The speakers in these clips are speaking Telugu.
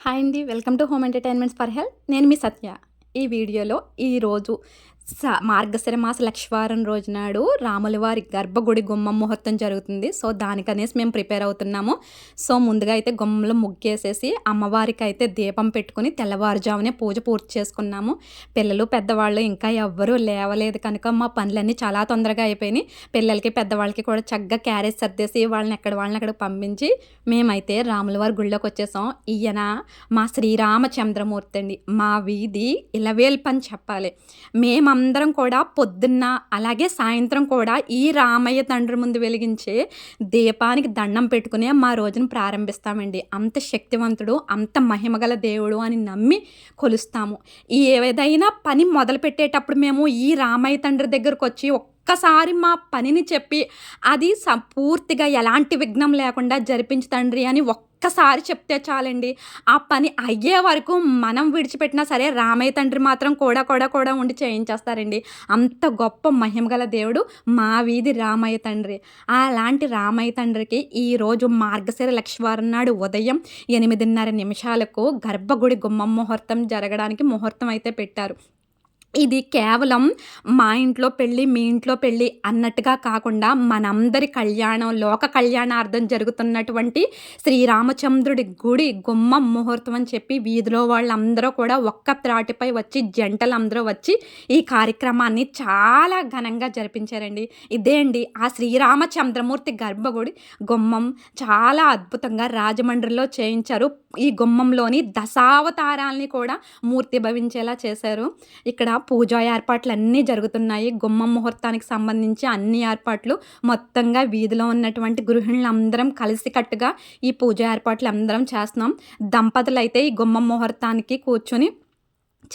హాయ్ అండి welcome to home entertainments for health. నేను మీ సత్య. ఈ వీడియోలో ఈరోజు స మార్గశిర మాస లక్ష్వారం రోజు నాడు రాములవారి గర్భగుడి గుమ్మం ముహూర్తం జరుగుతుంది. సో దానికనేసి మేము ప్రిపేర్ అవుతున్నాము. సో ముందుగా అయితే గుమ్మంలో ముగ్గేసేసి అమ్మవారికి అయితే దీపం పెట్టుకుని తెల్లవారుజామునే పూజ పూర్తి చేసుకున్నాము. పిల్లలు పెద్దవాళ్ళు ఇంకా ఎవ్వరూ లేవలేదు కనుక మా పనులన్నీ చాలా తొందరగా అయిపోయినాయి. పిల్లలకి పెద్దవాళ్ళకి కూడా చక్కగా క్యారేజ్ సర్దేసి వాళ్ళని ఎక్కడ వాళ్ళని అక్కడ పంపించి మేమైతే రాములవారి గుళ్ళోకి వచ్చేసాం. ఈయన మా శ్రీరామచంద్రమూర్తి అండి. మా వీధి ఇలవేల్ పని చెప్పాలి. అందరం కూడా పొద్దున్న అలాగే సాయంత్రం కూడా ఈ రామయ్య తండ్రి ముందు వెలిగించే దీపానికి దండం పెట్టుకునే మా రోజును ప్రారంభిస్తామండి. అంత శక్తివంతుడు అంత మహిమగల దేవుడు అని నమ్మి కొలుస్తాము. ఏదైనా పని మొదలు పెట్టేటప్పుడు మేము ఈ రామయ్య తండ్రి దగ్గరకు వచ్చి ఒక్కసారి మా పనిని చెప్పి అది స పూర్తిగా ఎలాంటి విఘ్నం లేకుండా జరిపించు తండ్రి అని ఒక్కసారి చెప్తే చాలండి. ఆ పని అయ్యే వరకు మనం విడిచిపెట్టినా సరే రామయ్య తండ్రి మాత్రం కూడా కూడా కూడా ఉండి చేయించేస్తారండి. అంత గొప్ప మహిమగల దేవుడు మా వీధి రామయ్య తండ్రి. అలాంటి రామయ్య తండ్రికి ఈరోజు మార్గశిర లక్ష్వారం నాడు ఉదయం ఎనిమిదిన్నర నిమిషాలకు గర్భగుడి గుమ్మం ముహూర్తం జరగడానికి ముహూర్తం అయితే పెట్టారు. ఇది కేవలం మా ఇంట్లో పెళ్ళి మీ ఇంట్లో పెళ్ళి అన్నట్టుగా కాకుండా మనందరి కళ్యాణం లోక కళ్యాణార్థం జరుగుతున్నటువంటి శ్రీరామచంద్రుడి గుడి గుమ్మ ముహూర్తం అని చెప్పి వీధిలో వాళ్ళందరూ కూడా ఒక్క త్రాటిపై వచ్చి జంటలందరూ వచ్చి ఈ కార్యక్రమాన్ని చాలా ఘనంగా జరిపించారండి. ఇదే అండి ఆ శ్రీరామచంద్రమూర్తి గర్భగుడి గుమ్మం చాలా అద్భుతంగా రాజమండ్రిలో చేయించారు. ఈ గుమ్మంలోని దశావతారాల్ని కూడా మూర్తి భవించేలా చేశారు. ఇక్కడ పూజా ఏర్పాట్లు అన్నీ జరుగుతున్నాయి. గుమ్మం ముహూర్తానికి సంబంధించి అన్ని ఏర్పాట్లు మొత్తంగా వీధిలో ఉన్నటువంటి గృహిణులు అందరం కలిసికట్టుగా ఈ పూజా ఏర్పాట్లు అందరం చేస్తున్నాం. దంపతులు అయితే ఈ గుమ్మం ముహూర్తానికి కూర్చొని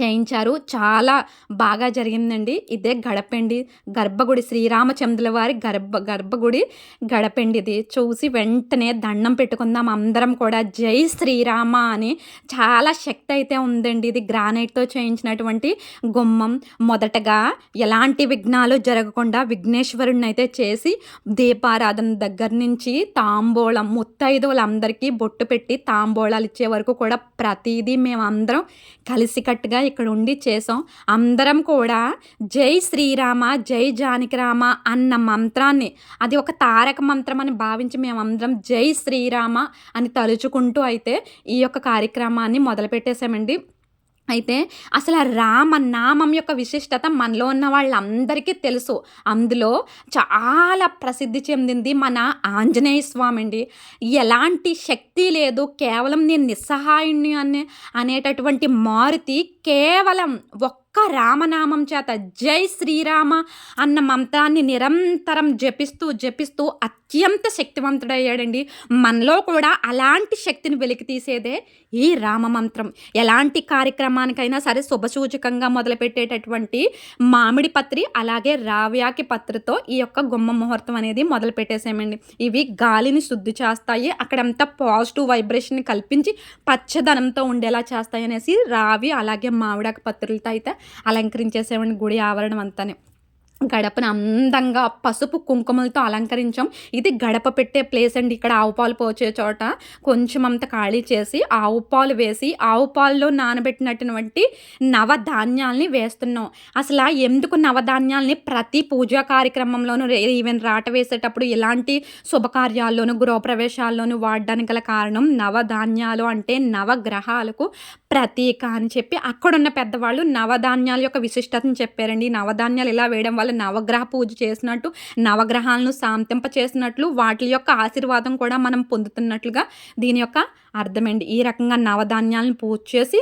చేయించారు. చాలా బాగా జరిగిందండి. ఇదే గడపండి గర్భగుడి శ్రీరామచంద్రుల వారి గర్భ గర్భగుడి గడపండి ఇది. చూసి వెంటనే దండం పెట్టుకుందాం అందరం కూడా. జై శ్రీరామ అని చాలా శక్తి అయితే ఉందండి ఇది గ్రానైట్తో చేయించినటువంటి గుమ్మం. మొదటగా ఎలాంటి విఘ్నాలు జరగకుండా విఘ్నేశ్వరుడిని అయితే చేసి దీపారాధన దగ్గర నుంచి తాంబూలం ముత్తైదువులందరికీ బొట్టు పెట్టి తాంబూలాలు ఇచ్చే వరకు కూడా ప్రతిదీ మేమందరం కలిసికట్టుగా ఇక్కడ ఉండి చేసాం. అందరం కూడా జై శ్రీరామ జై జానకిరామ అన్న మంత్రాన్ని అది ఒక తారక మంత్రం అని భావించి మేమందరం జై శ్రీరామ అని తలుచుకుంటూ అయితే ఈ యొక్క కార్యక్రమాన్ని మొదలుపెట్టేసామండి అయితే అసలు ఆ రామ నామం యొక్క విశిష్టత మనలో ఉన్న వాళ్ళందరికీ తెలుసు. అందులో చాలా ప్రసిద్ధి చెందింది మన ఆంజనేయ స్వామి అండి ఎలాంటి శక్తి లేదు కేవలం నేను నిస్సహాయుణ్ణి అనే అనేటటువంటి మారుతి కేవలం ఒక్క ఒక్క రామనామం చేత జై శ్రీరామ అన్న మంత్రాన్ని నిరంతరం జపిస్తూ జపిస్తూ అత్యంత శక్తివంతుడయ్యాడండి. మనలో కూడా అలాంటి శక్తిని వెలికి తీసేదే ఈ రామ మంత్రం ఎలాంటి కార్యక్రమానికైనా సరే శుభసూచకంగా మొదలుపెట్టేటటువంటి మామిడి పత్రి అలాగే రావ్యాకి పత్రితో ఈ యొక్క గుమ్మ ముహూర్తం అనేది మొదలు పెట్టేసామండి ఇవి గాలిని శుద్ధి చేస్తాయి అక్కడంతా పాజిటివ్ వైబ్రేషన్ కల్పించి పచ్చదనంతో ఉండేలా చేస్తాయి అనేసి రావి అలాగే మామిడాకి పత్రులతో అయితే అలంకరించేసేవండి గుడి ఆవరణం అంతానే. గడపను అందంగా పసుపు కుంకుమలతో అలంకరించాం. ఇది గడప పెట్టే ప్లేస్ అండి. ఇక్కడ ఆవు పాలు పోచే చోట కొంచెం అంత ఖాళీ చేసి ఆవు పాలు వేసి ఆవు పాల్లో నానబెట్టినటువంటి నవధాన్యాల్ని వేస్తున్నాం. అసలు ఎందుకు నవధాన్యాల్ని ప్రతి పూజా కార్యక్రమంలోనూ ఈవెన్ రాట వేసేటప్పుడు ఇలాంటి శుభకార్యాల్లోనూ గృహప్రవేశాల్లోనూ వాడడానికి గల కారణం నవధాన్యాలు అంటే నవగ్రహాలకు ప్రతీక అని చెప్పి అక్కడున్న పెద్దవాళ్ళు నవధాన్యాల యొక్క విశిష్టతను చెప్పారండి. నవధాన్యాలు ఇలా వేయడం వల్ల నవగ్రహ పూజ చేసినట్టు నవగ్రహాలను శాంతింప చేసినట్లు వాటి యొక్క ఆశీర్వాదం కూడా మనం పొందుతున్నట్లుగా దీని యొక్క అర్థమండి ఈ రకంగా నవధాన్యాలను పూజ చేసి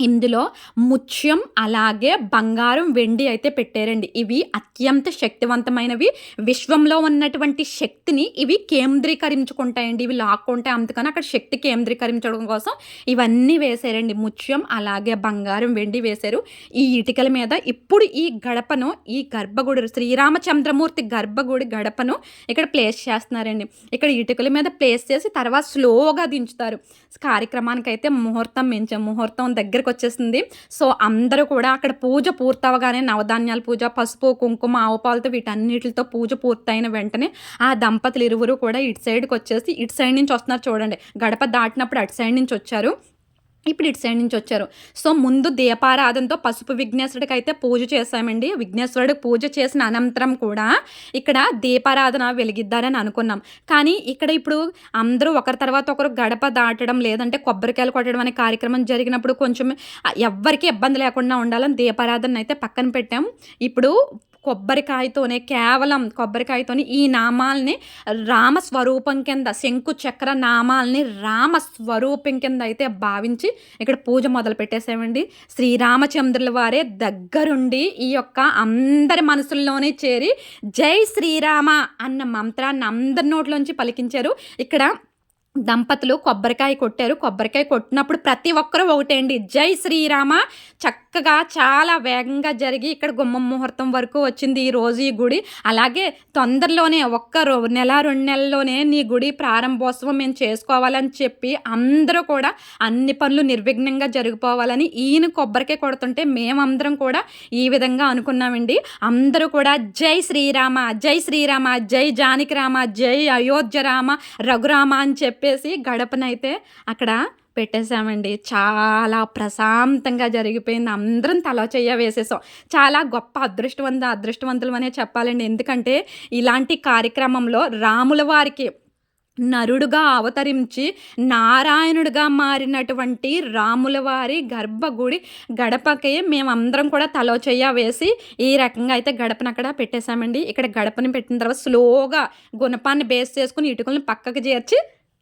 ఇందులో ముత్యం అలాగే బంగారం వెండి అయితే పెట్టారండి. ఇవి అత్యంత శక్తివంతమైనవి. విశ్వంలో ఉన్నటువంటి శక్తిని ఇవి కేంద్రీకరించుకుంటాయండి. ఇవి లాక్కుంటాయి. అందుకని అక్కడ శక్తి కేంద్రీకరించడం కోసం ఇవన్నీ వేశారండి. ముత్యం అలాగే బంగారం వెండి వేశారు. ఈ ఇటుకల మీద ఇప్పుడు ఈ గడపను ఈ గర్భగుడి శ్రీరామచంద్రమూర్తి గర్భగుడి గడపను ఇక్కడ ప్లేస్ చేస్తున్నారండి. ఇక్కడ ఇటుకల మీద ప్లేస్ చేసి తర్వాత స్లోగా దించుతారు. కార్యక్రమానికి అయితే ముహూర్తం మించాం ముహూర్తం దగ్గర దగ్గరికి వచ్చేసింది సో అందరూ కూడా అక్కడ పూజ పూర్తవగానే నవధాన్యాల పూజ పసుపు కుంకుమ ఆవుపాలతో వీటన్నిటితో పూజ పూర్తయిన వెంటనే ఆ దంపతులు ఇరువురు కూడా ఇటు సైడ్కి వచ్చేసి ఇటు సైడ్ నుంచి వస్తున్నారు చూడండి. గడప దాటినప్పుడు అటు సైడ్ నుంచి వచ్చారు. ఇప్పుడు ఇటు సైడ్ నుంచి వచ్చారు. సో ముందు దీపారాధనతో పసుపు విఘ్నేశ్వరుడికి అయితే పూజ చేశామండి. విఘ్నేశ్వరుడికి పూజ చేసిన అనంతరం కూడా ఇక్కడ దీపారాధన వెలిగిద్దారని అనుకున్నాం. కానీ ఇక్కడ ఇప్పుడు అందరూ ఒకరి తర్వాత ఒకరు గడప దాటడం లేదంటే కొబ్బరికాయలు కొట్టడం అనే కార్యక్రమం జరిగినప్పుడు కొంచెం ఎవ్వరికీ ఇబ్బంది లేకుండా ఉండాలని దీపారాధన అయితే పక్కన పెట్టాం. ఇప్పుడు కొబ్బరికాయతోనే కేవలం కొబ్బరికాయతోనే ఈ నామాల్ని రామస్వరూపం కింద శంకు చక్ర నామాల్ని రామస్వరూపం కింద అయితే భావించి ఇక్కడ పూజ మొదలు పెట్టేసామండి శ్రీరామచంద్రుల వారే దగ్గరుండి ఈ యొక్క అందరి మనసుల్లోనే చేరి జై శ్రీరామ అన్న మంత్రాన్ని అందరి నోట్లోంచి పలికించారు. ఇక్కడ దంపతులు కొబ్బరికాయ కొట్టారు. కొబ్బరికాయ కొట్టినప్పుడు ప్రతి ఒక్కరూ ఒకటే అండి జై శ్రీరామ చక్కగా చాలా వేగంగా జరిగి ఇక్కడ గుమ్మం ముహూర్తం వరకు వచ్చింది ఈ రోజు ఈ గుడి. అలాగే తొందరలోనే ఒక్క నెల రెండు నెలల్లోనే నీ గుడి ప్రారంభోత్సవం మేము చేసుకోవాలని చెప్పి అందరూ కూడా అన్ని పనులు నిర్విఘ్నంగా జరిగిపోవాలని ఈయన కొబ్బరికే కొడుతుంటే మేమందరం కూడా ఈ విధంగా అనుకున్నామండి. అందరూ కూడా జై శ్రీరామ జై శ్రీరామ జై జానకి రామ జై అయోధ్య రామ రఘురామ అని చెప్పేసి గడపనైతే అక్కడ పెట్టేశామండి. చాలా ప్రశాంతంగా జరిగిపోయింది. అందరం తల చెయ్య వేసేసాం. చాలా గొప్ప అదృష్టవంత అదృష్టవంతులు అనే చెప్పాలండి. ఎందుకంటే ఇలాంటి కార్యక్రమంలో రాముల వారికి నరుడుగా అవతరించి నారాయణుడిగా మారినటువంటి రాములవారి గర్భగుడి గడపకి మేమందరం కూడా తలో చెయ్య వేసి ఈ రకంగా అయితే గడపను అక్కడ పెట్టేశామండి. ఇక్కడ గడపని పెట్టిన తర్వాత స్లోగా గుణపాన్ని బేస్ చేసుకుని ఇటుకలను పక్కకి చేర్చి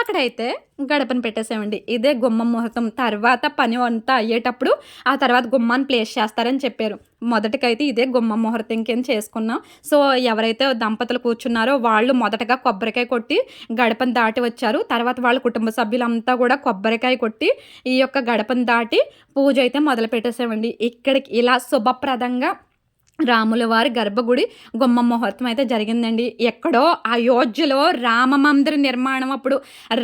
అక్కడైతే గడపను పెట్టేసామండి ఇదే గుమ్మం ముహూర్తం. తర్వాత పని అంతా అయ్యేటప్పుడు ఆ తర్వాత గుమ్మాన్ని ప్లేస్ చేస్తారని చెప్పారు. మొదటికైతే ఇదే గుమ్మం ముహూర్తం కింద చేసుకున్నాం. సో ఎవరైతే దంపతులు కూర్చున్నారో వాళ్ళు మొదటగా కొబ్బరికాయ కొట్టి గడపను దాటి వచ్చారు. తర్వాత వాళ్ళ కుటుంబ సభ్యులంతా కూడా కొబ్బరికాయ కొట్టి ఈ యొక్క గడపను దాటి పూజ అయితే మొదలు పెట్టేసామండి ఇక్కడికి ఇలా శుభప్రదంగా రాముల వారి గర్భగుడి గుమ్మ ముహూర్తం అయితే జరిగిందండి. ఎక్కడో అయోధ్యలో రామ మందిర నిర్మాణం అప్పుడు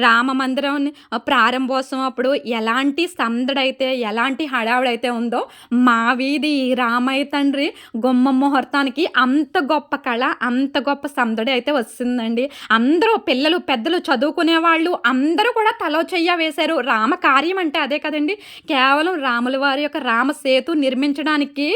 రామ మందిరం ప్రారంభోత్సవం అప్పుడు ఎలాంటి సందడైతే ఎలాంటి హడావుడైతే ఉందో మా వీధి రామయ్య తండ్రి గుమ్మ ముహూర్తానికి అంత గొప్ప కళ అంత గొప్ప సందడి అయితే వస్తుందండి అందరూ పిల్లలు పెద్దలు చదువుకునే వాళ్ళు అందరూ కూడా తలో చెయ్య వేశారు. రామ కార్యం అంటే అదే కదండి. కేవలం రాముల వారి యొక్క రామ సేతు నిర్మించడానికి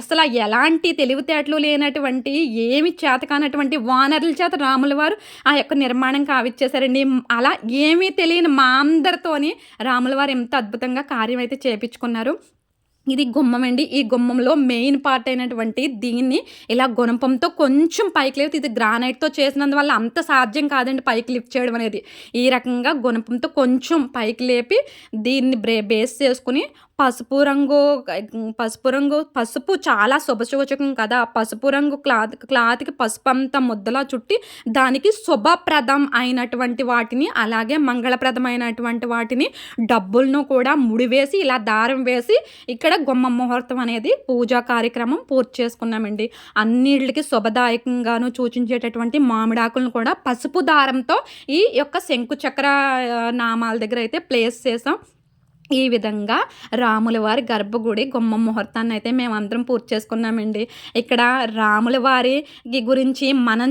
అసలు ఎలాంటి తెలివితేటలు లేనటువంటి ఏమి చేతకానటువంటి వానరుల చేత రాముల వారు ఆ యొక్క నిర్మాణం కావిచ్చేశారండి. అలా ఏమీ తెలియని మా అందరితోని రాముల వారు ఎంత అద్భుతంగా కార్యం అయితే చేపించుకున్నారు. ఇది గుమ్మం అండి. ఈ గుమ్మంలో మెయిన్ పార్ట్ అయినటువంటి దీన్ని ఇలా గుణపంతో కొంచెం పైకి లేవు ఇది గ్రానైట్తో చేసినందువల్ల అంత సాధ్యం కాదండి పైకి లిఫ్ట్ చేయడం అనేది. ఈ రకంగా గుణపంతో కొంచెం పైకి లేపి దీన్ని బ్రే బేస్ చేసుకుని పసుపు రంగు పసుపు రంగు పసుపు చాలా శుభసూచకం కదా. పసుపు రంగు క్లాత్ క్లాత్కి పసుపు అంత ముద్దలా చుట్టి దానికి శుభప్రదం అయినటువంటి వాటిని అలాగే మంగళప్రదమైనటువంటి వాటిని డబ్బులను కూడా ముడివేసి ఇలా దారం వేసి ఇక్కడ గుమ్మ ముహూర్తం అనేది పూజా కార్యక్రమం పూర్తి చేసుకున్నామండి. అన్నిటికి శుభదాయకంగాను సూచించేటటువంటి మామిడాకులను కూడా పసుపు దారంతో ఈ యొక్క శంకు చక్ర నామాల దగ్గర అయితే ప్లేస్ చేసాం. ఈ విధంగా రాముల వారి గర్భగుడి గుమ్మ ముహూర్తాన్ని అయితే మేమందరం పూర్తి చేసుకున్నామండి. ఇక్కడ రాముల వారి గురించి మనం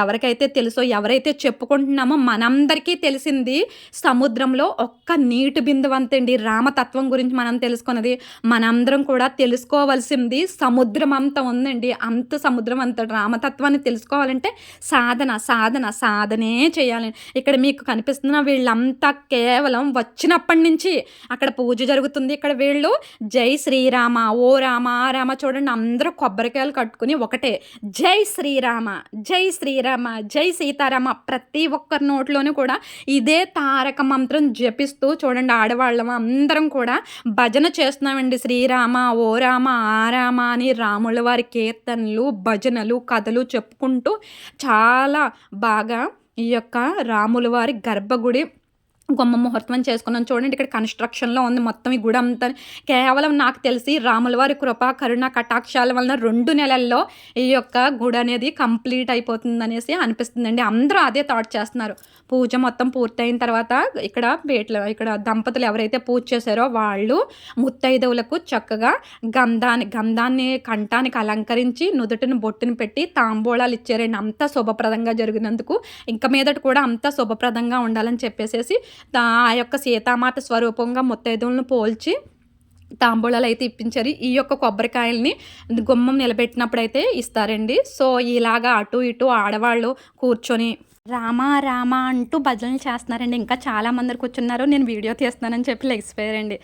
ఎవరికైతే తెలుసో ఎవరైతే చెప్పుకుంటున్నామో మనందరికీ తెలిసింది సముద్రంలో ఒక్క నీటి బిందువు అంతండి. రామతత్వం గురించి మనం తెలుసుకున్నది. మనందరం కూడా తెలుసుకోవాల్సింది సముద్రం అంత ఉందండి. అంత సముద్రం అంత రామతత్వాన్ని తెలుసుకోవాలంటే సాధన సాధన సాధనే చేయాలి. ఇక్కడ మీకు కనిపిస్తున్న వీళ్ళంతా కేవలం వచ్చినప్పటి నుంచి అక్కడ పూజ జరుగుతుంది. ఇక్కడ వీళ్ళు జై శ్రీరామ ఓ రామ ఆ రామ చూడండి అందరూ కొబ్బరికాయలు కట్టుకుని ఒకటే. జై శ్రీరామ జై శ్రీరామ జై సీతారామ ప్రతి ఒక్కరి నోట్లోనూ కూడా ఇదే తారక మంత్రం జపిస్తూ చూడండి ఆడవాళ్ళం అందరం కూడా భజన చేస్తున్నామండి. శ్రీరామ ఓ రామ ఆ రామ అని రాముల వారి కీర్తనలు భజనలు కథలు చెప్పుకుంటూ చాలా బాగా ఈ యొక్క రాముల వారి గర్భగుడి గుమ్మ ముహూర్తం చేసుకున్నాం చూడండి ఇక్కడ కన్స్ట్రక్షన్లో ఉంది మొత్తం ఈ గుడి అంతా. కేవలం నాకు తెలిసి రాముల వారి కృప కరుణ కటాక్షాల వలన రెండు నెలల్లో ఈ యొక్క గుడి అనేది కంప్లీట్ అయిపోతుంది అనేసి అనిపిస్తుందండి. అందరూ అదే థాట్ చేస్తున్నారు. పూజ మొత్తం పూర్తయిన తర్వాత ఇక్కడ బేట్ల ఇక్కడ దంపతులు ఎవరైతే పూజ చేశారో వాళ్ళు ముత్తైదవులకు చక్కగా గంధాన్ని గంధాన్ని కంఠానికి అలంకరించి నుదుటిని బొట్టును పెట్టి తాంబూలాలు ఇచ్చారండి. అంత శుభప్రదంగా జరిగినందుకు. ఇంకా మీదట కూడా అంత శుభప్రదంగా ఉండాలని చెప్పేసి ఆ యొక్క సీతామాత స్వరూపంగా ముత్తైదువులను పోల్చి తాంబూలాలు అయితే ఇప్పించారు. ఈ యొక్క కొబ్బరికాయల్ని గుమ్మం నిలబెట్టినప్పుడు అయితే ఇస్తారండి. సో ఇలాగా అటు ఇటు ఆడవాళ్ళు కూర్చొని రామా రామా అంటూ భజనలు చేస్తున్నారండి. ఇంకా చాలా మంది కూర్చున్నారు నేను వీడియో తీస్తున్నానని చెప్పి లెగిసిపోయారండి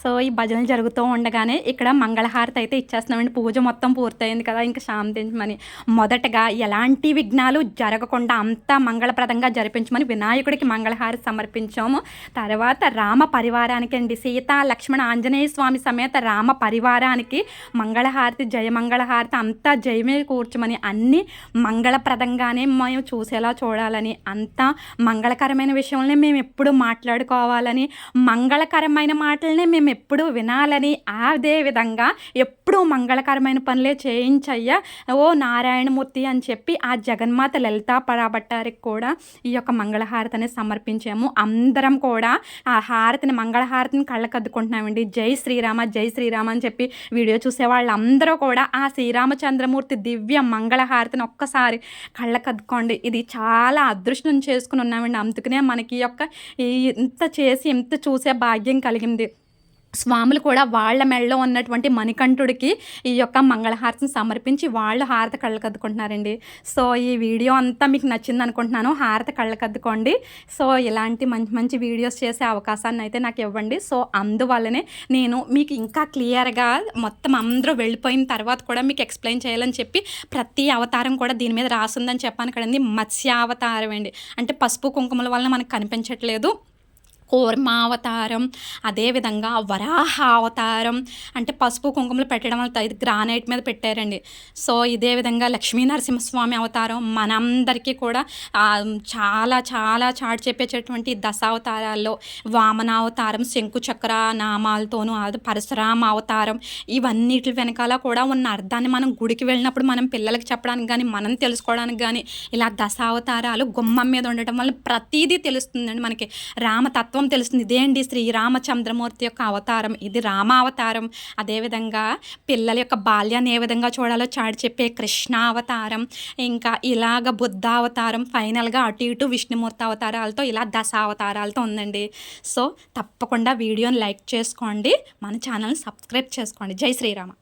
సో ఈ భజనలు జరుగుతూ ఉండగానే ఇక్కడ మంగళహారతి అయితే ఇచ్చేస్తున్నామండి. పూజ మొత్తం పూర్తయింది కదా ఇంకా శాంతించమని. మొదటగా ఎలాంటి విఘ్నాలు జరగకుండా అంతా మంగళప్రదంగా జరిపించమని వినాయకుడికి మంగళహారతి సమర్పించాము. తర్వాత రామ పరివారానికి అండి. సీత లక్ష్మణ ఆంజనేయ స్వామి సమేత రామ పరివారానికి మంగళహారతి జయ మంగళహారతి అంతా జయమే కూర్చమని అన్నీ మంగళప్రదంగానే మేము చూసేలా చూడాలి. చూడాలని అంతా మంగళకరమైన విషయంలో మేము ఎప్పుడు మాట్లాడుకోవాలని మంగళకరమైన మాటలనే మేము ఎప్పుడు వినాలని అదే విధంగా ఎప్పుడూ మంగళకరమైన పనులే చేయించయ్యా. ఓ నారాయణమూర్తి అని చెప్పి ఆ జగన్మాత లలితా పరాబట్టారికి కూడా ఈ యొక్క మంగళహారతిని సమర్పించాము. అందరం కూడా ఆ హారతిని మంగళహారతిని కళ్ళకద్దుకుంటున్నామండి. జై శ్రీరామ జై శ్రీరామ అని చెప్పి వీడియో చూసే వాళ్ళందరూ కూడా ఆ శ్రీరామచంద్రమూర్తి దివ్య మంగళహారతిని ఒక్కసారి కళ్ళకద్దుకోండి. ఇది చాలా చాలా అదృష్టం చేసుకుని ఉన్నామండి. అందుకనే మనకి యొక్క ఇంత చేసి ఇంత చూసే భాగ్యం కలిగింది. స్వాములు కూడా వాళ్ళ మెడలో ఉన్నటువంటి మణికంఠుడికి ఈ యొక్క మంగళహారతిని సమర్పించి వాళ్ళు హారత కళ్ళకద్దుకుంటున్నారండి. సో ఈ వీడియో అంతా మీకు నచ్చింది అనుకుంటున్నాను హారత కళ్ళకద్దుకోండి. సో ఇలాంటి మంచి మంచి వీడియోస్ చేసే అవకాశాన్ని అయితే నాకు ఇవ్వండి. సో అందువల్లనే నేను మీకు ఇంకా క్లియర్గా మొత్తం అందరూ వెళ్ళిపోయిన తర్వాత కూడా మీకు ఎక్స్ప్లెయిన్ చేయాలని చెప్పి ప్రతి అవతారం కూడా దీని మీద రాసిందని చెప్పాను కదండి. మత్స్యావతారం అండి అంటే పసుపు కుంకుమల వల్ల మనకు కనిపించట్లేదు. కూర్మావతారం అదేవిధంగా వరాహ అవతారం అంటే పసుపు కుంకుమలు పెట్టడం వల్ల ఇది గ్రానైట్ మీద పెట్టారండి. సో ఇదే విధంగా లక్ష్మీ నరసింహస్వామి అవతారం మనందరికీ కూడా చాలా చాలా చాటు చెప్పేటటువంటి దశావతారాల్లో వామనావతారం శంకుచక్ర నామాలతోనూ అది పరశురామ అవతారం ఇవన్నిటి వెనకాల కూడా ఉన్న అర్థాన్ని మనం గుడికి వెళ్ళినప్పుడు మనం పిల్లలకి చెప్పడానికి కానీ మనం తెలుసుకోవడానికి కానీ ఇలా దశావతారాలు గుమ్మం మీద ఉండటం వల్ల ప్రతీదీ తెలుస్తుందండి మనకి. రామతత్వ తత్వం తెలుస్తుంది. ఇదేంటి శ్రీ రామచంద్రమూర్తి యొక్క అవతారం. ఇది రామావతారం అదేవిధంగా పిల్లల యొక్క బాల్యాన్ని ఏ విధంగా చూడాలో చాటి చెప్పే కృష్ణావతారం ఇంకా ఇలాగ బుద్ధావతారం ఫైనల్గా అటు ఇటు విష్ణుమూర్తి అవతారాలతో ఇలా దశావతారాలతో ఉందండి. సో తప్పకుండా వీడియోని లైక్ చేసుకోండి. మన ఛానల్ని సబ్స్క్రైబ్ చేసుకోండి. జై శ్రీరామ.